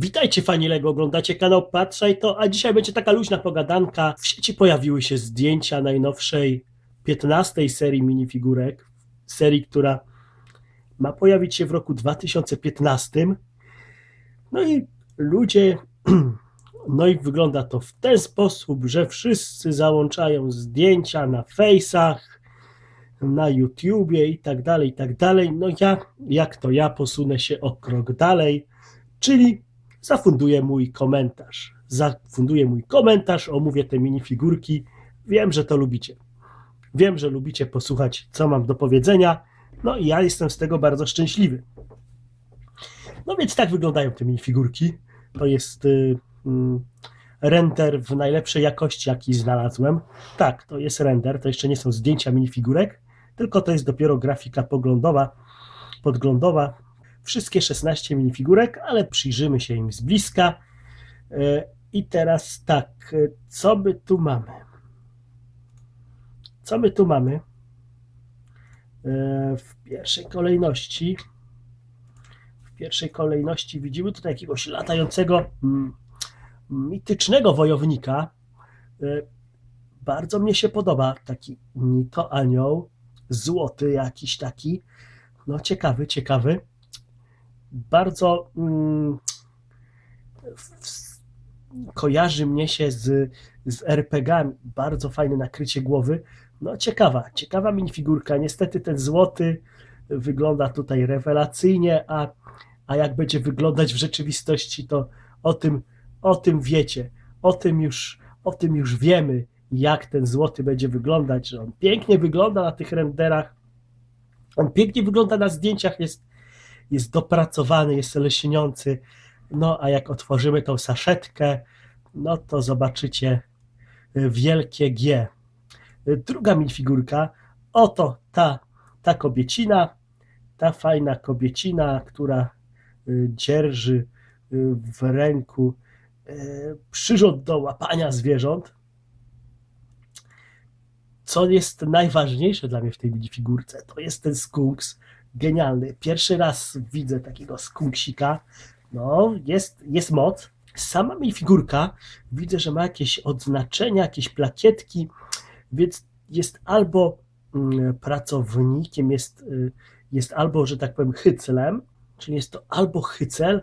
Witajcie fani Lego, oglądacie kanał Patrzaj to, a dzisiaj będzie taka luźna pogadanka. W sieci pojawiły się zdjęcia najnowszej 15 serii minifigurek, serii, która ma pojawić się w roku 2015. No i ludzie, no i wygląda to w ten sposób, że wszyscy załączają zdjęcia na fejsach, na YouTubie i tak dalej, i tak dalej. No ja, jak to ja, posunę się o krok dalej, czyli zafunduję mój komentarz. Zafunduję mój komentarz, omówię te minifigurki. Wiem, że to lubicie. Wiem, że lubicie posłuchać, co mam do powiedzenia. No i ja jestem z tego bardzo szczęśliwy. No więc tak wyglądają te minifigurki. To jest y, mm, render w najlepszej jakości, jaki znalazłem. Tak, to jest render, to jeszcze nie są zdjęcia minifigurek, tylko to jest dopiero grafika poglądowa, podglądowa. Wszystkie 16 minifigurek, ale przyjrzymy się im z bliska. E, I teraz tak, e, co my tu mamy? Co my tu mamy? E, W pierwszej kolejności w pierwszej kolejności widzimy tutaj jakiegoś latającego mm, mitycznego wojownika. Bardzo mnie się podoba taki Nito Anioł, złoty jakiś taki. No ciekawy, ciekawy. Bardzo mm, w- kojarzy mnie się z, z RPG-ami. Bardzo fajne nakrycie głowy. No ciekawa, ciekawa minifigurka. Niestety ten złoty wygląda tutaj rewelacyjnie, a, a jak będzie wyglądać w rzeczywistości, to o tym, o tym wiecie. O tym już, o tym już wiemy, jak ten złoty będzie wyglądać, że on pięknie wygląda na tych renderach. On pięknie wygląda na zdjęciach, jest, jest dopracowany, jest lśniący. No a jak otworzymy tą saszetkę, no to zobaczycie y, wielkie G. Y, Druga minifigurka, oto ta, ta kobiecina, ta fajna kobiecina, która y, dzierży w ręku przyrząd do łapania zwierząt. Co jest najważniejsze dla mnie w tej minifigurce, to jest ten skunks. Genialny. Pierwszy raz widzę takiego skunksika. No, jest, jest moc. Sama minifigurka widzę, że ma jakieś odznaczenia, jakieś plakietki, więc jest albo mm, pracownikiem, jest, y, jest albo, że tak powiem, hyclem, czyli jest to albo hycel,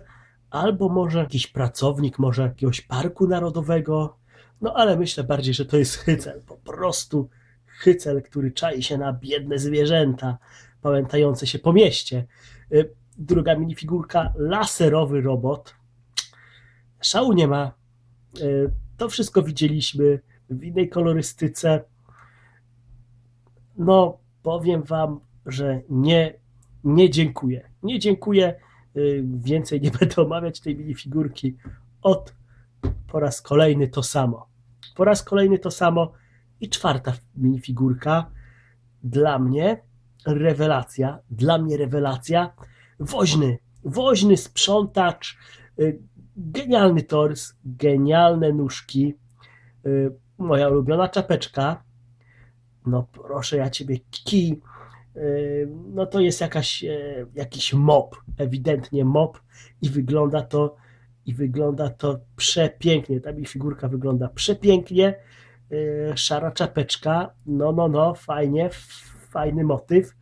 albo może jakiś pracownik, może jakiegoś parku narodowego. No ale myślę bardziej, że to jest hycel, po prostu hycel, który czai się na biedne zwierzęta, pamiętające się po mieście. Y, Druga minifigurka, laserowy robot. Szału nie ma. Y, To wszystko widzieliśmy w innej kolorystyce. No, powiem Wam, że nie, nie dziękuję. Nie dziękuję. Y, Więcej nie będę omawiać tej minifigurki. Od po raz kolejny to samo. Po raz kolejny to samo. I czwarta minifigurka. Dla mnie rewelacja. Dla mnie rewelacja. Woźny. Woźny sprzątacz. y, Genialny tors. Genialne nóżki. y, Moja ulubiona czapeczka. No proszę ja ciebie, kij. y, No to jest jakaś, jakiś mop. Ewidentnie mop. I wygląda to i wygląda to przepięknie. Ta mi figurka wygląda przepięknie. Szara czapeczka, no, no, no, fajnie, fajny motyw.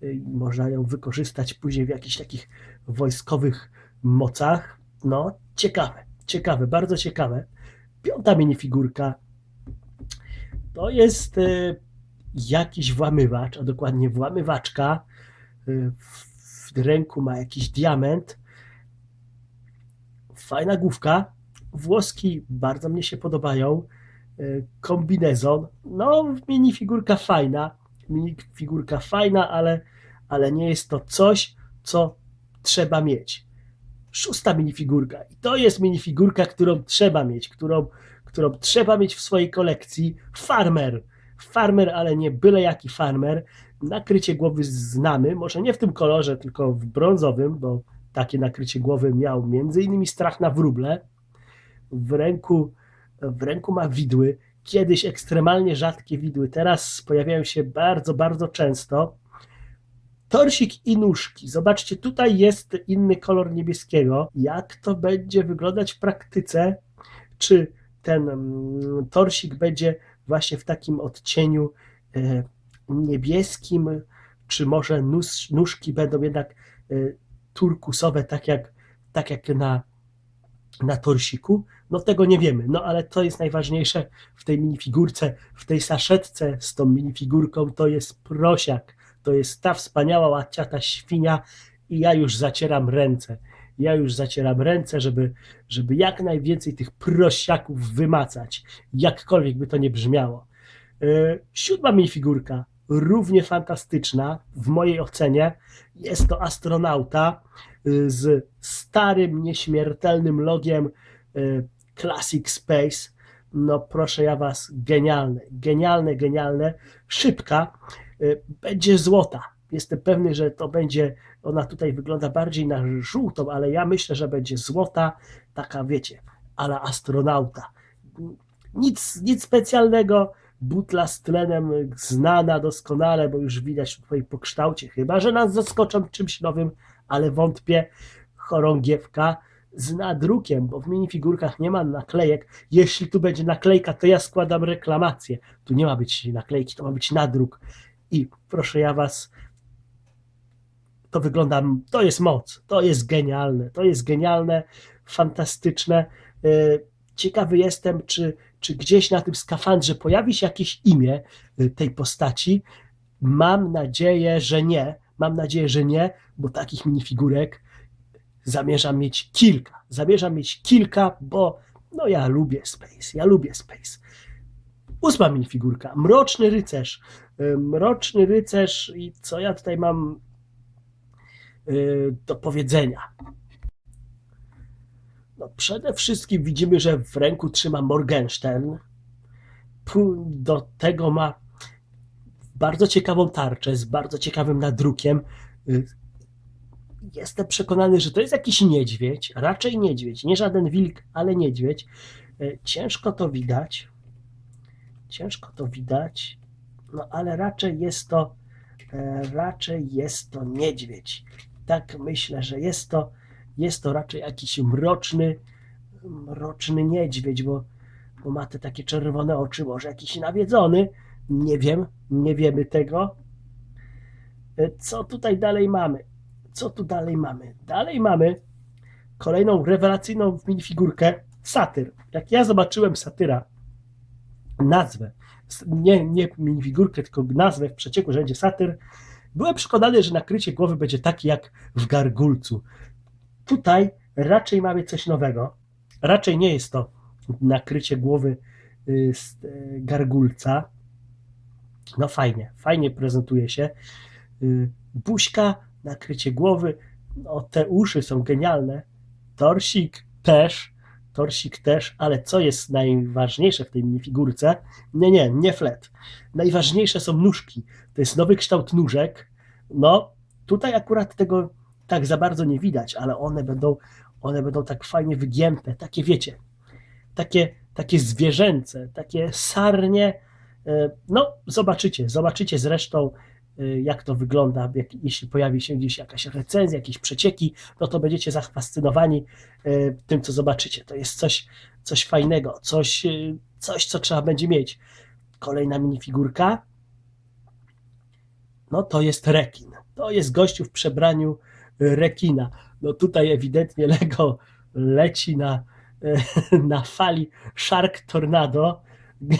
Yy, Można ją wykorzystać później w jakichś takich wojskowych mocach. No, ciekawe, ciekawe, bardzo ciekawe. Piąta minifigurka to jest yy, jakiś włamywacz, a dokładnie włamywaczka. Yy, W ręku ma jakiś diament fajna główka. Włoski bardzo mnie się podobają. Y, Kombinezon. No, minifigurka fajna. Minifigurka fajna, ale, ale nie jest to coś, co trzeba mieć. Szósta minifigurka. I to jest minifigurka, którą trzeba mieć, którą, którą trzeba mieć w swojej kolekcji. Farmer. Farmer, ale nie byle jaki farmer. Nakrycie głowy znamy, może nie w tym kolorze, tylko w brązowym, bo takie nakrycie głowy miał między innymi strach na wróble. W ręku, w ręku ma widły. Kiedyś ekstremalnie rzadkie widły, teraz pojawiają się bardzo, bardzo często. Torsik i nóżki. Zobaczcie, tutaj jest inny kolor niebieskiego. Jak to będzie wyglądać w praktyce? Czy ten mm, torsik będzie właśnie w takim odcieniu e, niebieskim, czy może nóż, nóżki będą jednak e, turkusowe, tak jak, tak jak na, na torsiku? No tego nie wiemy, no ale to jest najważniejsze w tej minifigurce, w tej saszetce z tą minifigurką, to jest prosiak, to jest ta wspaniała łaciata świnia i ja już zacieram ręce. Ja już zacieram ręce, żeby, żeby jak najwięcej tych prosiaków wymacać, jakkolwiek by to nie brzmiało. Yy, Siódma minifigurka, równie fantastyczna w mojej ocenie. Jest to astronauta yy, z starym, nieśmiertelnym logiem yy, Classic Space. No proszę ja was, genialne, genialne, genialne. Szybka, yy, będzie złota. Jestem pewny, że to będzie, ona tutaj wygląda bardziej na żółtą, ale ja myślę, że będzie złota, taka wiecie, ala astronauta. Nic, nic specjalnego, butla z tlenem znana doskonale, bo już widać tutaj po kształcie, chyba że nas zaskoczą czymś nowym, ale wątpię. Chorągiewka z nadrukiem, bo w minifigurkach nie ma naklejek. Jeśli tu będzie naklejka, to ja składam reklamację. Tu nie ma być naklejki, to ma być nadruk. I proszę ja was, to wygląda, to jest moc, to jest genialne, to jest genialne, fantastyczne. Yy, Ciekawy jestem, czy, czy gdzieś na tym skafandrze pojawi się jakieś imię y, tej postaci. Mam nadzieję, że nie. Mam nadzieję, że nie, bo takich minifigurek zamierzam mieć kilka. Zamierzam mieć kilka, bo no ja lubię Space, ja lubię Space. Ósma minifigurka, Mroczny Rycerz. Y, Mroczny Rycerz i co ja tutaj mam y, do powiedzenia? No, przede wszystkim widzimy, że w ręku trzyma Morgenstern. Do tego ma bardzo ciekawą tarczę z bardzo ciekawym nadrukiem. Y, Jestem przekonany, że to jest jakiś niedźwiedź, raczej niedźwiedź, nie żaden wilk, ale niedźwiedź. Y, Ciężko to widać. Ciężko to widać, no ale raczej jest to e, raczej jest to niedźwiedź. Tak myślę, że jest to jest to raczej jakiś mroczny, mroczny niedźwiedź, bo, bo ma te takie czerwone oczy, może jakiś nawiedzony, nie wiem, nie wiemy tego. E, Co tutaj dalej mamy? Co tu dalej mamy? Dalej mamy kolejną rewelacyjną minifigurkę satyr. Jak ja zobaczyłem satyra, nazwę, nie, nie minifigurkę, tylko nazwę w przecieku, że będzie satyr, byłem przekonany, że nakrycie głowy będzie takie jak w gargulcu tutaj raczej mamy coś nowego. Raczej nie jest to nakrycie głowy y, y, gargulca. No fajnie, fajnie prezentuje się. Y, Buźka, nakrycie głowy. No, te uszy są genialne. Torsik też. Torsik też, ale co jest najważniejsze w tej minifigurce? Nie, nie, nie flet. Najważniejsze są nóżki. To jest nowy kształt nóżek. No, tutaj akurat tego tak za bardzo nie widać, ale one będą, one będą tak fajnie wygięte, takie wiecie, takie, takie zwierzęce, takie sarnie. E, No, zobaczycie, zobaczycie zresztą, e, jak to wygląda, jak, jeśli pojawi się gdzieś jakaś recenzja, jakieś przecieki, no to będziecie zafascynowani e, tym, co zobaczycie. To jest coś, coś fajnego, coś, coś, co trzeba będzie mieć. Kolejna minifigurka, no to jest rekin. To jest gościu w przebraniu rekina. No tutaj ewidentnie Lego leci na, na fali Shark Tornado.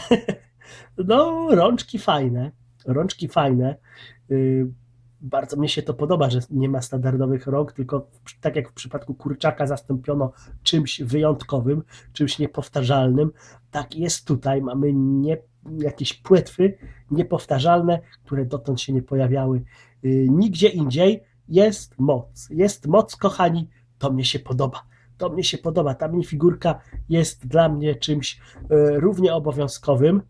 No, rączki fajne, rączki fajne. Y, Bardzo mnie się to podoba, że nie ma standardowych rąk, tylko tak jak w przypadku kurczaka zastąpiono czymś wyjątkowym, czymś niepowtarzalnym. Tak jest tutaj. Mamy nie, jakieś płetwy niepowtarzalne, które dotąd się nie pojawiały y, nigdzie indziej jest moc. Jest moc, kochani, to mnie się podoba. To mnie się podoba. Ta minifigurka jest dla mnie czymś e, równie obowiązkowym,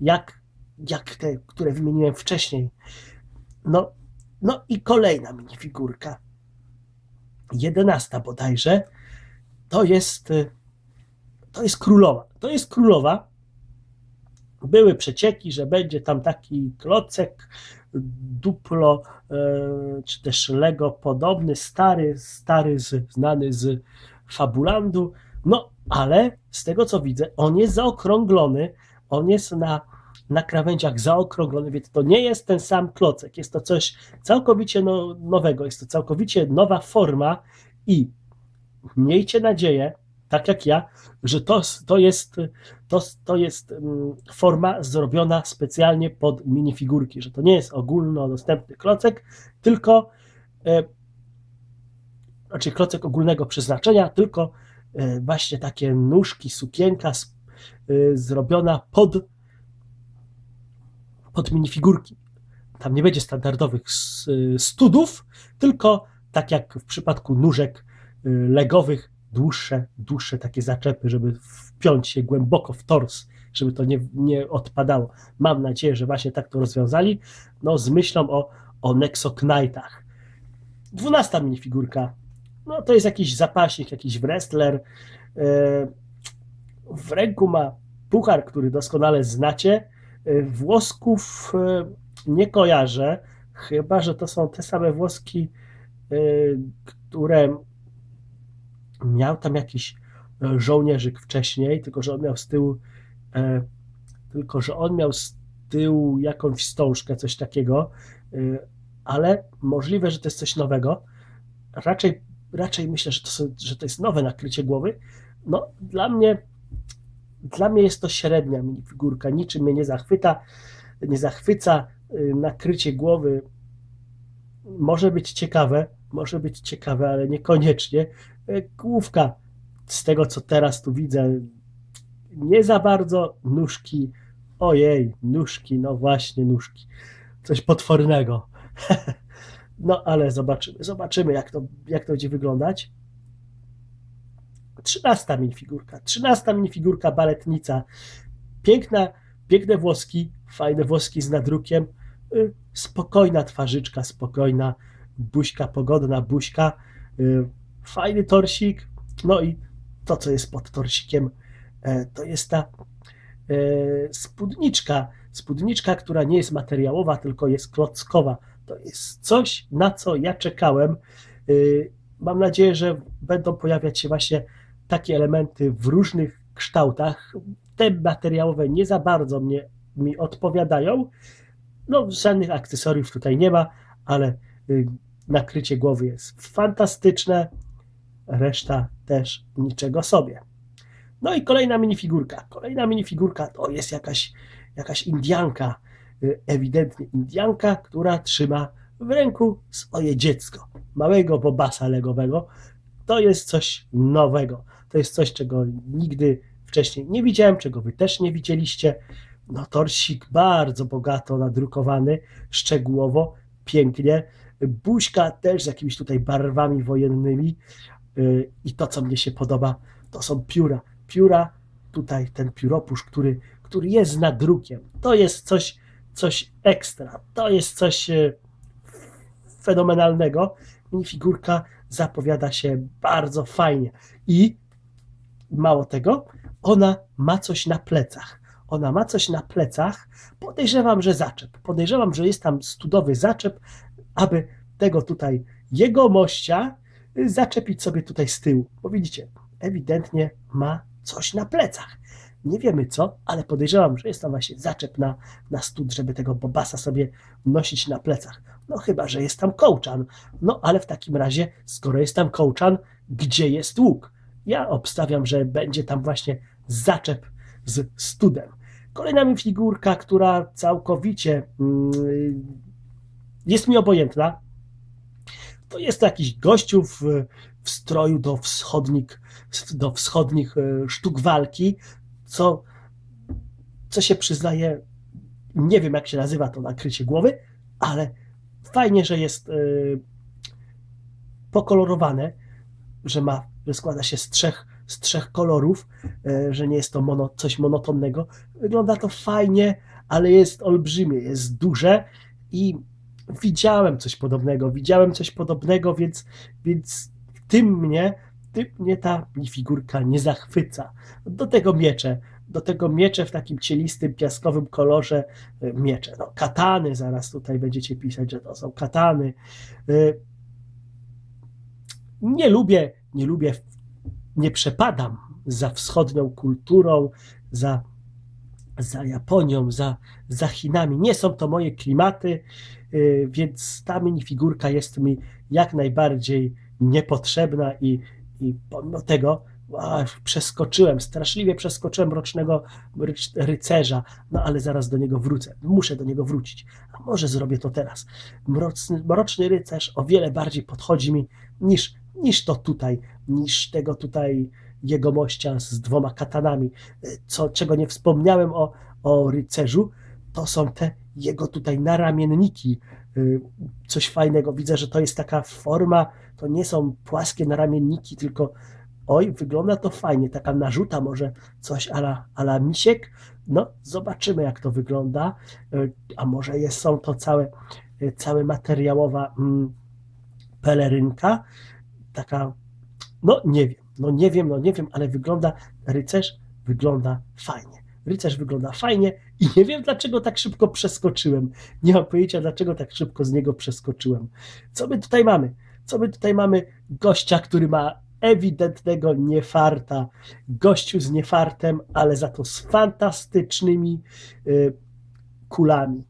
jak, jak te, które wymieniłem wcześniej. No, no i kolejna minifigurka. Jedenasta bodajże. To jest, e, to jest królowa. To jest królowa. Były przecieki, że będzie tam taki klocek Duplo, e, czy też Lego podobny, stary, stary, z, znany z Fabulandu, no ale z tego co widzę, on jest zaokrąglony, on jest na, na krawędziach zaokrąglony, więc to nie jest ten sam klocek, jest to coś całkowicie no, nowego, jest to całkowicie nowa forma i miejcie nadzieję, tak jak ja, że to, to, jest, to, to jest mm, forma zrobiona specjalnie pod minifigurki, że to nie jest ogólnodostępny klocek, tylko e, znaczy klocek ogólnego przeznaczenia, tylko e, właśnie takie nóżki, sukienka e, zrobiona pod, pod minifigurki. Tam nie będzie standardowych studów, tylko tak jak w przypadku nóżek legowych, dłuższe, dłuższe takie zaczepy, żeby wpiąć się głęboko w tors, żeby to nie, nie odpadało. Mam nadzieję, że właśnie tak to rozwiązali, no z myślą o, o Nexo Knightach. Dwunasta minifigurka, no to jest jakiś zapaśnik, jakiś wrestler. E, W ręku ma puchar, który doskonale znacie. E, Włosków e, nie kojarzę, chyba że to są te same włoski, które miał tam jakiś e, żołnierzyk wcześniej, tylko że on miał z tyłu e, tylko że on miał z tyłu jakąś wstążkę, coś takiego, e, ale możliwe, że to jest coś nowego. Raczej, raczej myślę, że to, że to jest nowe nakrycie głowy. No, dla mnie, dla mnie jest to średnia minifigurka, niczym mnie nie zachwyta, nie zachwyca. E, Nakrycie głowy może być ciekawe, może być ciekawe, ale niekoniecznie. E, Główka, z tego co teraz tu widzę, nie za bardzo. Nóżki, ojej, nóżki, no właśnie, nóżki. Coś potwornego. No ale zobaczymy, zobaczymy jak to, jak to będzie wyglądać. Trzynasta minifigurka. Trzynasta minifigurka baletnica. Piękna, piękne włoski, fajne włoski z nadrukiem. Y, Spokojna twarzyczka, spokojna buźka, pogodna buźka. Y, Fajny torsik. No i to, co jest pod torsikiem, e, to jest ta e, spódniczka. Spódniczka, która nie jest materiałowa, tylko jest klockowa. To jest coś, na co ja czekałem. Y, Mam nadzieję, że będą pojawiać się właśnie takie elementy w różnych kształtach. Te materiałowe nie za bardzo mnie, mi odpowiadają. No, żadnych akcesoriów tutaj nie ma, ale y, nakrycie głowy jest fantastyczne. Reszta też niczego sobie. No i kolejna minifigurka. Kolejna minifigurka to jest jakaś, jakaś Indianka. Y, Ewidentnie Indianka, która trzyma w ręku swoje dziecko. Małego bobasa legowego. To jest coś nowego. To jest coś, czego nigdy wcześniej nie widziałem, czego wy też nie widzieliście. No, torsik bardzo bogato nadrukowany, szczegółowo, pięknie. Buźka też z jakimiś tutaj barwami wojennymi. Yy, I to, co mnie się podoba, to są pióra. Pióra, tutaj ten pióropusz, który, który jest nadrukiem. To jest coś, coś ekstra. To jest coś e, fenomenalnego. Minifigurka zapowiada się bardzo fajnie. I mało tego, ona ma coś na plecach. Ona ma coś na plecach. Podejrzewam, że zaczep. Podejrzewam, że jest tam studowy zaczep, aby tego tutaj jego mościa y, zaczepić sobie tutaj z tyłu. Bo widzicie, ewidentnie ma coś na plecach. Nie wiemy co, ale podejrzewam, że jest tam właśnie zaczep na, na stud, żeby tego bobasa sobie nosić na plecach. No chyba, że jest tam kołczan. No ale w takim razie, skoro jest tam kołczan, gdzie jest łuk? Ja obstawiam, że będzie tam właśnie zaczep z studem. Kolejna mi figurka, która całkowicie mm, jest mi obojętna. To jest jakiś gościu w, w stroju do wschodnich, do wschodnich e, sztuk walki, co, co się przyznaje, nie wiem jak się nazywa to nakrycie głowy, ale fajnie, że jest e, pokolorowane, że ma, że składa się z trzech, z trzech kolorów, e, że nie jest to mono, coś monotonnego. Wygląda to fajnie, ale jest olbrzymie, jest duże i widziałem coś podobnego, widziałem coś podobnego, więc, więc tym mnie, tym mnie ta figurka nie zachwyca. Do tego miecze, do tego miecze w takim cielistym, piaskowym kolorze, y, miecze, no katany, zaraz tutaj będziecie pisać, że to są katany. Y, Nie lubię, nie lubię, nie przepadam za wschodnią kulturą, za, za Japonią, za, za Chinami. Nie są to moje klimaty, y, więc ta minifigurka jest mi jak najbardziej niepotrzebna i, i pomimo tego a, przeskoczyłem, straszliwie przeskoczyłem rocznego ryc- rycerza, no ale zaraz do niego wrócę. Muszę do niego wrócić. A może zrobię to teraz. Mroczny, mroczny rycerz o wiele bardziej podchodzi mi niż, niż to tutaj, niż tego tutaj jegomościa z dwoma katanami. Co, czego nie wspomniałem o, o rycerzu, to są te jego tutaj naramienniki. Y, Coś fajnego. Widzę, że to jest taka forma, to nie są płaskie naramienniki, tylko oj, wygląda to fajnie. Taka narzuta może coś ala, ala misiek. No, zobaczymy jak to wygląda. Y, A może jest, są to całe, całe materiałowa mm, pelerynka. Taka, no nie wiem, no nie wiem, no nie wiem, ale wygląda, rycerz wygląda fajnie. Rycerz wygląda fajnie i nie wiem, dlaczego tak szybko przeskoczyłem. Nie mam pojęcia, dlaczego tak szybko z niego przeskoczyłem. Co my tutaj mamy? Co my tutaj mamy? Gościa, który ma ewidentnego niefarta. Gościu z niefartem, ale za to z fantastycznymi y, kulami.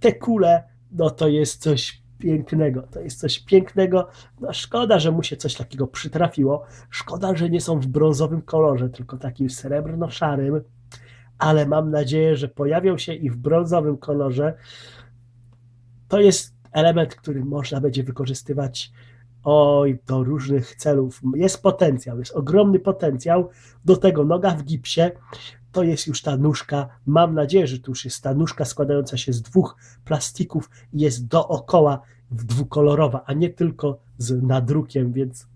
Te kule, no to jest coś pięknego. To jest coś pięknego. No szkoda, że mu się coś takiego przytrafiło. Szkoda, że nie są w brązowym kolorze, tylko takim srebrno-szarym. Ale mam nadzieję, że pojawią się i w brązowym kolorze. To jest element, który można będzie wykorzystywać oj, do różnych celów. Jest potencjał, jest ogromny potencjał. Do tego noga w gipsie. To jest już ta nóżka. Mam nadzieję, że to już jest ta nóżka składająca się z dwóch plastików i jest dookoła dwukolorowa, a nie tylko z nadrukiem, więc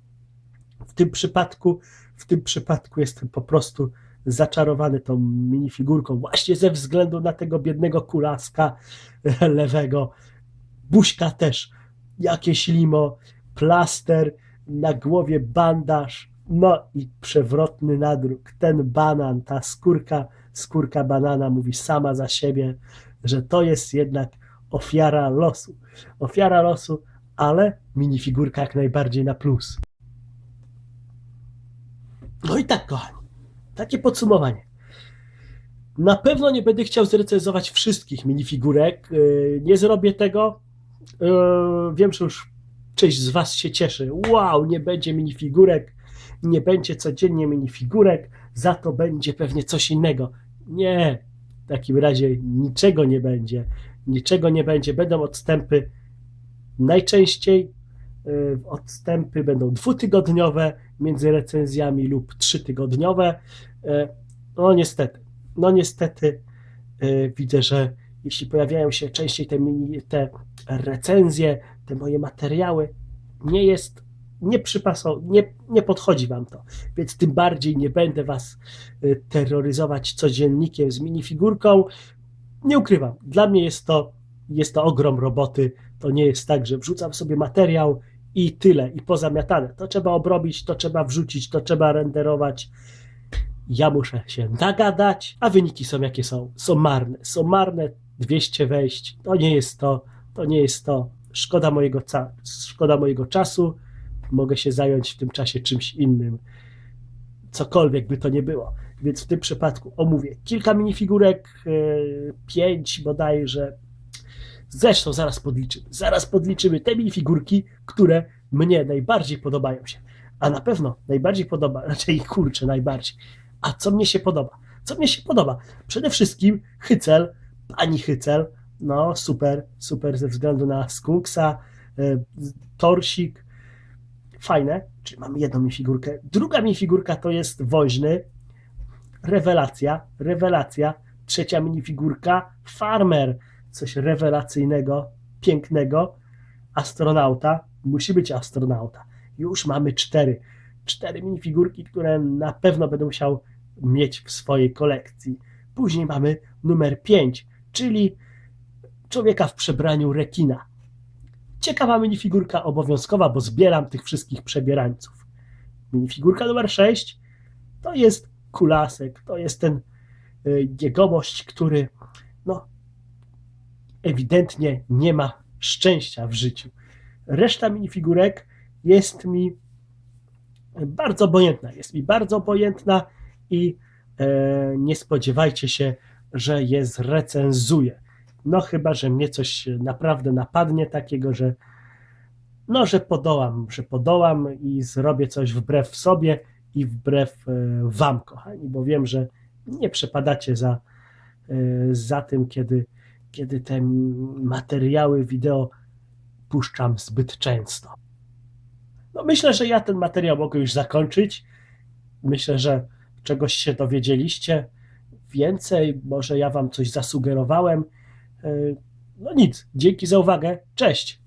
w tym przypadku, w tym przypadku jestem po prostu zaczarowany tą minifigurką właśnie ze względu na tego biednego kulaska lewego. Buźka też, jakieś limo, plaster, na głowie bandaż, no i przewrotny nadruk. Ten banan, ta skórka, skórka banana mówi sama za siebie, że to jest jednak ofiara losu. Ofiara losu, ale minifigurka jak najbardziej na plus. No i tak, kochani, takie podsumowanie. Na pewno nie będę chciał zrecenzować wszystkich minifigurek. Yy, Nie zrobię tego. Yy, Wiem, że już część z Was się cieszy. Wow, nie będzie minifigurek, nie będzie codziennie minifigurek, za to będzie pewnie coś innego. Nie, w takim razie niczego nie będzie. Niczego nie będzie. Będą odstępy najczęściej. yy, Odstępy będą dwutygodniowe między recenzjami lub trzytygodniowe. Yy, No niestety, no niestety yy, widzę, że jeśli pojawiają się częściej te, mini, te recenzje, te moje materiały, nie jest, nie przypaso, nie, nie podchodzi wam to, więc tym bardziej nie będę was y, terroryzować codziennikiem z minifigurką. Nie ukrywam, dla mnie jest to, jest to ogrom roboty. To nie jest tak, że wrzucam sobie materiał i tyle, i pozamiatane. To trzeba obrobić, to trzeba wrzucić, to trzeba renderować. Ja muszę się nagadać, a wyniki są jakie są. Są marne. Są marne 200 wejść. To nie jest to, to nie jest to. Szkoda mojego, szkoda mojego czasu. Mogę się zająć w tym czasie czymś innym. Cokolwiek by to nie było. Więc w tym przypadku omówię kilka minifigurek, yy, pięć bodajże. Zresztą zaraz podliczymy. Zaraz podliczymy te minifigurki, które mnie najbardziej podobają się. A na pewno najbardziej podoba, raczej kurczę, najbardziej. A co mnie się podoba? Co mnie się podoba? Przede wszystkim Hycel, pani Hycel, no super, super ze względu na skunksa, y, torsik, fajne, czyli mamy jedną minifigurkę. Druga minifigurka to jest woźny, rewelacja, rewelacja. Trzecia minifigurka, farmer, coś rewelacyjnego, pięknego, astronauta, musi być astronauta. Już mamy cztery, cztery minifigurki, które na pewno będę musiał mieć w swojej kolekcji. Później mamy numer 5, czyli człowieka w przebraniu rekina. Ciekawa minifigurka obowiązkowa, bo zbieram tych wszystkich przebierańców. Minifigurka numer 6 to jest kulasek, to jest ten y, jegomość, który no, ewidentnie nie ma szczęścia w życiu. Reszta minifigurek jest mi bardzo obojętna. Jest mi bardzo obojętna i e, nie spodziewajcie się, że je zrecenzuję. No chyba, że mnie coś naprawdę napadnie takiego, że no, że podołam, że podołam i zrobię coś wbrew sobie i wbrew e, wam, kochani, bo wiem, że nie przepadacie za, e, za tym, kiedy, kiedy te materiały wideo puszczam zbyt często. No myślę, że ja ten materiał mogę już zakończyć. Myślę, że czegoś się dowiedzieliście więcej, może ja wam coś zasugerowałem. E, No nic, dzięki za uwagę. Cześć.